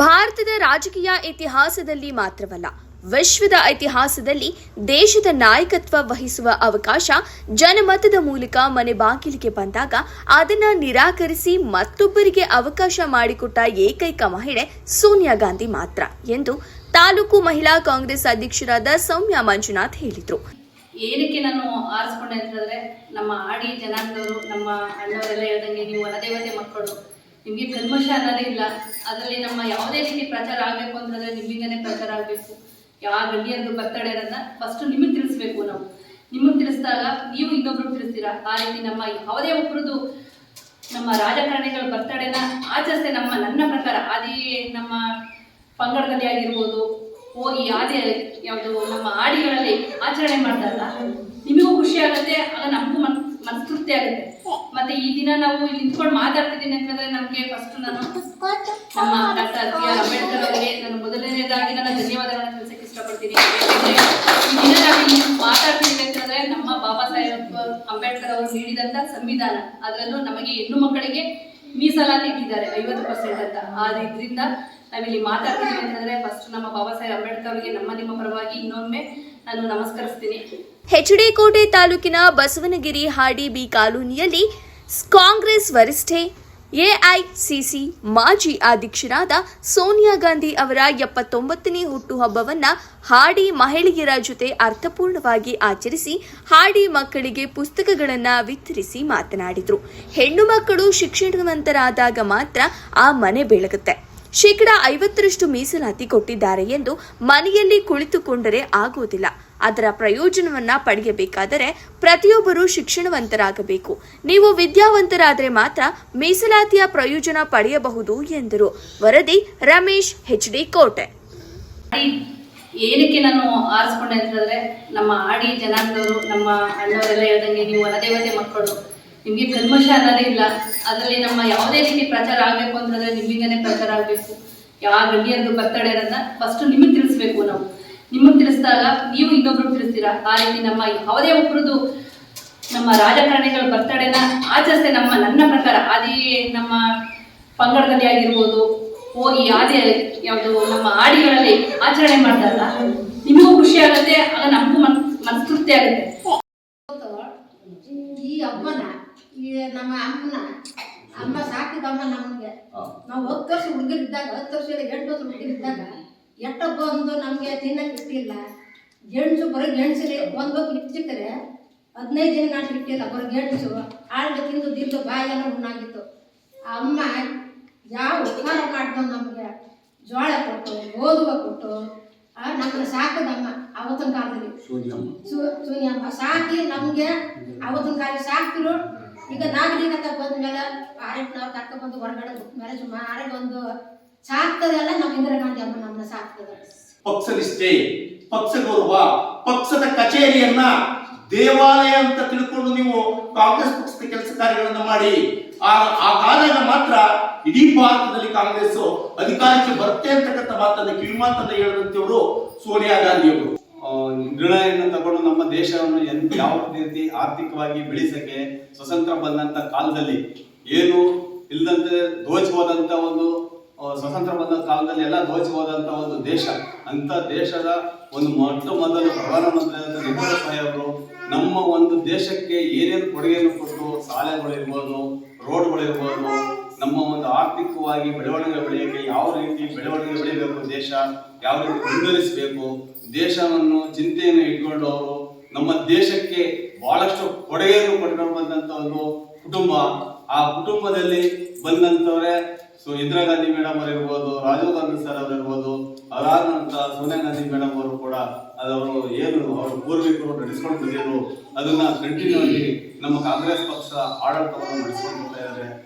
ಭಾರತದ ರಾಜಕೀಯ ಇತಿಹಾಸದಲ್ಲಿ ಮಾತ್ರವಲ್ಲ, ವಿಶ್ವದ ಇತಿಹಾಸದಲ್ಲಿ ದೇಶದ ನಾಯಕತ್ವ ವಹಿಸುವ ಅವಕಾಶ ಜನಮತದ ಮೂಲಕ ಮನೆ ಬಾಗಿಲಿಗೆ ಬಂದಾಗ ಅದನ್ನ ನಿರಾಕರಿಸಿ ಮತ್ತೊಬ್ಬರಿಗೆ ಅವಕಾಶ ಮಾಡಿಕೊಟ್ಟ ಏಕೈಕ ಮಹಿಳೆ ಸೋನಿಯಾ ಗಾಂಧಿ ಮಾತ್ರ ಎಂದು ತಾಲೂಕು ಮಹಿಳಾ ಕಾಂಗ್ರೆಸ್ ಅಧ್ಯಕ್ಷರಾದ ಸೌಮ್ಯ ಮಂಜುನಾಥ್ ಹೇಳಿದರು. ಏನಕ್ಕೆ ನಾನು ಆರಿಸ್ಕೊಂಡೆ ಅಂತಂದ್ರೆ, ನಮ್ಮ ಆಡಿ ಜನಾಂಗದವರು ನಮ್ಮ ಅಣ್ಣವರೆಲ್ಲ ಹೇಳ್ದಂಗೆ ನೀವು ವನದೇವತೆ ಮಕ್ಕಳು ನಿಮಗೆ ಕಲ್ಮಶ ಅನ್ನೋದೇ ಇಲ್ಲ. ಅದರಲ್ಲಿ ನಮ್ಮ ಯಾವುದೇ ರೀತಿ ಪ್ರಚಾರ ಆಗಬೇಕು ಅಂತಂದ್ರೆ ನಿಮ್ಮಿಂದನೇ ಪ್ರಚಾರ ಆಗಬೇಕು. ಯಾವ ಗಣ್ಯರದ್ದು ಬರ್ತಡೇ ಅನ್ನೋದನ್ನ ಫಸ್ಟ್ ನಿಮಗೆ ತಿಳಿಸ್ಬೇಕು ನಾವು. ನಿಮಗೆ ತಿಳಿಸಿದಾಗ ನೀವು ಇನ್ನೊಬ್ರು ತಿಳಿಸ್ತೀರಾ? ಆ ರೀತಿ ನಮ್ಮ ಯಾವುದೇ ಒಬ್ಬರದ್ದು ನಮ್ಮ ರಾಜಕಾರಣಿಗಳ ಬರ್ತಡೆನ ಆಚರಿಸ್ತೆ ನಮ್ಮ ನನ್ನ ಪ್ರಕಾರ ಆದಿ ನಮ್ಮ ಪಂಗಡದಲ್ಲಿ ಆಗಿರ್ಬೋದು, ಹೋಗಿ ಯಾವುದೇ ಯಾವುದು ನಮ್ಮ ಆಡಿಗಳಲ್ಲಿ ಆಚರಣೆ ಮಾಡ್ತಾರಲ್ಲ, ನಿಮಗೂ ಖುಷಿ ಆಗುತ್ತೆ. ಆಗ ನಮಗೂ ಮನ್ ಆಗುತ್ತೆ. ಮತ್ತೆ ಈ ದಿನ ನಾವು ಇಲ್ಲಿ ನಿಂತ್ಕೊಂಡು ಮಾತಾಡ್ತಿದ್ದೀನಿ ಅಂತಂದ್ರೆ ನಮಗೆ ಫಸ್ಟ್ ನಾನು ನಮ್ಮ ಡಾಕ್ಟರ್ ಬಿ ಆರ್ ಅಂಬೇಡ್ಕರ್ ಅವರಿಗೆ ನಾನು ಮೊದಲನೇದಾಗಿ ನನ್ನ ಧನ್ಯವಾದಗಳನ್ನು ತಿಳಿಸಕ್ಕೆ ಇಷ್ಟಪಡ್ತೀನಿ. ಈ ದಿನ ನಾವು ಇಲ್ಲಿ ಮಾತಾಡ್ತಿದ್ದೀವಿ ಅಂತಂದ್ರೆ ನಮ್ಮ ಬಾಬಾ ಸಾಹೇಬ್ ಅಂಬೇಡ್ಕರ್ ಅವರು ನೀಡಿದಂತ ಸಂವಿಧಾನ. ಅದರಲ್ಲೂ ನಮಗೆ ಹೆಣ್ಣು ಮಕ್ಕಳಿಗೆ ಮೀಸಲಾತಿ ಇಟ್ಟಿದ್ದಾರೆ ಐವತ್ತು ಪರ್ಸೆಂಟ್ ಅಂತ. ಆದ್ರಿಂದ ನಾವಿಲ್ಲಿ ಮಾತಾಡ್ತೀವಿ ಅಂತಂದ್ರೆ ಫಸ್ಟ್ ನಮ್ಮ ಬಾಬಾ ಸಾಹೇಬ್ ಅಂಬೇಡ್ಕರ್ ಅವರಿಗೆ ನಮ್ಮ ನಿಮ್ಮ ಪರವಾಗಿ ಇನ್ನೊಮ್ಮೆ ನಾನು ನಮಸ್ಕರಿಸ್ತೀನಿ. ಹೆಚ್ಡಿಕೋಟೆ ತಾಲೂಕಿನ ಬಸವನಗಿರಿ ಹಾಡಿ ಬಿ ಕಾಲೋನಿಯಲ್ಲಿ ಕಾಂಗ್ರೆಸ್ ವರಿಷ್ಠೆ ಎಐಸಿಸಿ ಮಾಜಿ ಅಧ್ಯಕ್ಷರಾದ ಸೋನಿಯಾ ಗಾಂಧಿ ಅವರ ಎಪ್ಪತ್ತೊಂಬತ್ತನೇ ಹುಟ್ಟುಹಬ್ಬವನ್ನು ಹಾಡಿ ಮಹಿಳೆಯರ ಜೊತೆ ಅರ್ಥಪೂರ್ಣವಾಗಿ ಆಚರಿಸಿ ಹಾಡಿ ಮಕ್ಕಳಿಗೆ ಪುಸ್ತಕಗಳನ್ನು ವಿತರಿಸಿ ಮಾತನಾಡಿದರು. ಹೆಣ್ಣು ಮಕ್ಕಳು ಶಿಕ್ಷಣವಂತರಾದಾಗ ಮಾತ್ರ ಆ ಮನೆ ಬೆಳಗುತ್ತೆ. ಶೇಕಡ ಐವತ್ತರಷ್ಟು ಮೀಸಲಾತಿ ಕೊಟ್ಟಿದ್ದಾರೆ ಎಂದು ಮನೆಯಲ್ಲಿ ಕುಳಿತುಕೊಂಡರೆ ಆಗುವುದಿಲ್ಲ. ಅದರ ಪ್ರಯೋಜನವನ್ನ ಪಡೆಯಬೇಕಾದರೆ ಪ್ರತಿಯೊಬ್ಬರು ಶಿಕ್ಷಣವಂತರಾಗಬೇಕು. ನೀವು ವಿದ್ಯಾವಂತರಾದರೆ ಮಾತ್ರ ಮೀಸಲಾತಿಯ ಪ್ರಯೋಜನ ಪಡೆಯಬಹುದು ಎಂದರು. ವರದಿ ರಮೇಶ್ ಹೆಚ್ಡಿ ಕೋಟೆ. ಏನಕ್ಕೆ ನಾನು ಆರಿಸ್ಕೊಂಡೆ ಅಂತಂದ್ರೆ ನಮ್ಮ ಆಡಿ ಜನಾಂಗದವರು ನಮ್ಮ ಅಣ್ಣವರೆಲ್ಲ ಹೇಳ್ದಂಗೆ ನೀವು ವನದೇವತೆ ಮಕ್ಕಳು ನಿಮಗೆ ಕಲ್ಮಶ ಅನ್ನೋದೇ ಇಲ್ಲ. ಅದರಲ್ಲಿ ನಮ್ಮ ಯಾವುದೇ ರೀತಿ ಪ್ರಚಾರ ಆಗಬೇಕು ಅಂತಂದ್ರೆ ನಿಮ್ಮಿಂದನೇ ಪ್ರಚಾರ ಆಗಬೇಕು. ಯಾವ ಗಣ್ಯರದ್ದು ಬರ್ತಡೆ ಅನ್ನೋದನ್ನ ಫಸ್ಟ್ ನಿಮಗೆ ತಿಳಿಸ್ಬೇಕು ನಾವು. ನಿಮಗೆ ತಿಳಿಸಿದಾಗ ನೀವು ಇನ್ನೊಬ್ರು ತಿಳಿಸ್ತೀರಾ? ಆ ರೀತಿ ನಮ್ಮ ಯಾವುದೇ ಒಬ್ಬರದ್ದು ನಮ್ಮ ರಾಜಕಾರಣಿಗಳ ಬರ್ತಡೇನ ಆಚರಿಸ್ತೆ ನಮ್ಮ ನನ್ನ ಪ್ರಕಾರ ಆದಿ ನಮ್ಮ ಪಂಗಡದಲ್ಲಿ ಆಗಿರ್ಬೋದು, ಹೋಗಿ ಯಾವುದೇ ಯಾವುದು ನಮ್ಮ ಆಡಿಗಳಲ್ಲಿ ಆಚರಣೆ ಮಾಡ್ತಾರಲ್ಲ, ನಿಮಗೂ ಖುಷಿ ಆಗುತ್ತೆ, ಆಗ ನಮಗೂ ಮನ್ ಮನಸ್ತೃಪ್ತಿ ಆಗುತ್ತೆ. ಈ ಹಬ್ಬನ ಈ ನಮ್ಮ ಅಮ್ಮನ ಅಮ್ಮ ಸಾಕಿದಮ್ಮ ನಮಗೆ. ನಾವು ಹತ್ತು ವರ್ಷ ಹುಡುಗರಿದ್ದಾಗ ಹತ್ತು ವರ್ಷ ಎಂಟು ವರ್ಷ ಹುಡುಗರಿದ್ದಾಗ ಎಷ್ಟೋ ಒಂದು ನಮಗೆ ತಿನ್ನಕ್ಕೆ ಇಟ್ಟಿಲ್ಲ. ಗೆಣಸು ಬರೋ ಗೆಣಸಲ್ಲಿ ಒಂದು ಹೊತ್ತು ಇಟ್ಟಿರ್ತಾರೆ ಹದಿನೈದು ದಿನ ನಾಟಿ ಇಟ್ಟಿಲ್ಲ ಬರೋ ಗೆಣಸು ಆಳ್ಗೆ ತಿಂದು ದಿದ್ದು ಬಾಯೆಲ್ಲ ಹುಣ್ಣಾಗಿತ್ತು ಆ ಅಮ್ಮ ಯಾವ ಉಪಕಾರ ಮಾಡ್ದು ನಮಗೆ ಜೋಳ ಕೊಟ್ಟು ಗೋಧುವ ಕೊಟ್ಟು ಆ, ನಮ್ಮನ್ನ ಸಾಕದಮ್ಮ ಅವತ್ತಿನ ಕಾಲದಲ್ಲಿ. ಸು- ಸೂರ್ಯಮ್ಮ ಸಾಕಿ ನಮಗೆ ಅವತ್ತಿನ ಕಾಲ ಸಾಕ್ತಿರು. ಈಗ ನಾಗರಿಕತೆ ಬಂದ ಮೇಲೆ ನಾವು ಕರ್ಕೊಂಡು ಬಂದು ಹೊರಗಡೆ ಮ್ಯಾರೇಜ್ ಮಾಡಿ ಒಂದು ಸಾಕ್ತದೆಲ್ಲ ನಮ್ಮ ಇಂದಿರಾ ಗಾಂಧಿ ಅಮ್ಮ ನಮ್ಮನ್ನ ಸಾಕ್ತದೆ ಪಕ್ಷ ನಿಷ್ಠೆ ಪಕ್ಷ ಗೌರವ ಪಕ್ಷದ ಕಚೇರಿಯನ್ನ ದೇವಾಲಯ ಅಂತ ತಿಳ್ಕೊಂಡು ನೀವು ಕಾಂಗ್ರೆಸ್ ಪಕ್ಷದ ಕೆಲಸ ಕಾರ್ಯಗಳನ್ನ ಮಾಡಿ. ಆ ಆದಾಗ ಮಾತ್ರ ಇಡೀ ಭಾರತದಲ್ಲಿ ಕಾಂಗ್ರೆಸ್ ಅಧಿಕಾರಕ್ಕೆ ಬರುತ್ತೆ ಅಂತಕ್ಕಂಥ ಮಾತನ್ನ ಕಿವಿಮಾತನ್ನ ಹೇಳಿದಂತವರು ಸೋನಿಯಾ ಗಾಂಧಿ ಅವರು ಆ, ನಿರ್ಣಯವನ್ನು ತಗೊಂಡು ನಮ್ಮ ದೇಶವನ್ನು ಎನ್, ಯಾವ ರೀತಿ ಆರ್ಥಿಕವಾಗಿ ಬೆಳೆಸಕ್ಕೆ ಸ್ವತಂತ್ರ ಬಂದಂತ ಕಾಲದಲ್ಲಿ ಏನು ಇಲ್ಲದಂತೆ ದೋಚಿ ಒಂದು ಸ್ವತಂತ್ರ ಬಂದ ಕಾಲದಲ್ಲಿ ಎಲ್ಲ ದೋಚಿ ಒಂದು ದೇಶ. ಅಂತ ದೇಶದ ಒಂದು ಮೊಟ್ಟ ಮೊದಲು ಪ್ರಧಾನಮಂತ್ರಿ ಅವರು ನಮ್ಮ ಒಂದು ದೇಶಕ್ಕೆ ಏನೇನು ಕೊಡುಗೆಯನ್ನು ಕೊಟ್ಟು ಶಾಲೆಗಳಿರ್ಬೋದು ರೋಡ್ಗಳಿರ್ಬೋದು ನಮ್ಮ ಒಂದು ಆರ್ಥಿಕವಾಗಿ ಬೆಳವಣಿಗೆ ಬೆಳೆಯಕ್ಕೆ ಯಾವ ರೀತಿ ಬೆಳವಣಿಗೆ ಬೆಳೆಯಬೇಕು ದೇಶ, ಯಾವ ರೀತಿ ಬೆಂಬಲಿಸಬೇಕು ದೇಶವನ್ನು ಚಿಂತೆಯನ್ನು ಇಟ್ಕೊಂಡು ಅವರು ನಮ್ಮ ದೇಶಕ್ಕೆ ಬಹಳಷ್ಟು ಕೊಡುಗೆಯನ್ನು ಕೊಟ್ಕೊಂಡು ಬಂದಂತ ಒಂದು ಕುಟುಂಬ, ಆ ಕುಟುಂಬದಲ್ಲಿ ಬಂದಂತವರೇ, ಸೊ ಇಂದಿರಾ ಗಾಂಧಿ ಮೇಡಮ್ ಅವರು ಇರ್ಬೋದು ರಾಜೀವ್ ಗಾಂಧಿ ಸರ್ ಅವರು ಇರ್ಬೋದು ಅದಾದ ನಂತರ ಸೋನಿಯಾ ಗಾಂಧಿ ಮೇಡಮ್ ಅವರು ಕೂಡ ಅದವರು ಏನು ಅವರು ಪೂರ್ವಿಕರು ನಡೆಸ್ಕೊಂಡು ಬಂದಿದ್ರು ಅದನ್ನ ಕಂಟಿನ್ಯೂ ಆಗಿ ನಮ್ಮ ಕಾಂಗ್ರೆಸ್ ಪಕ್ಷ ಆಡಳಿತವನ್ನು ನಡೆಸ್ಕೊಂಡು ಬರ್ತಾ ಇದ್ದಾರೆ.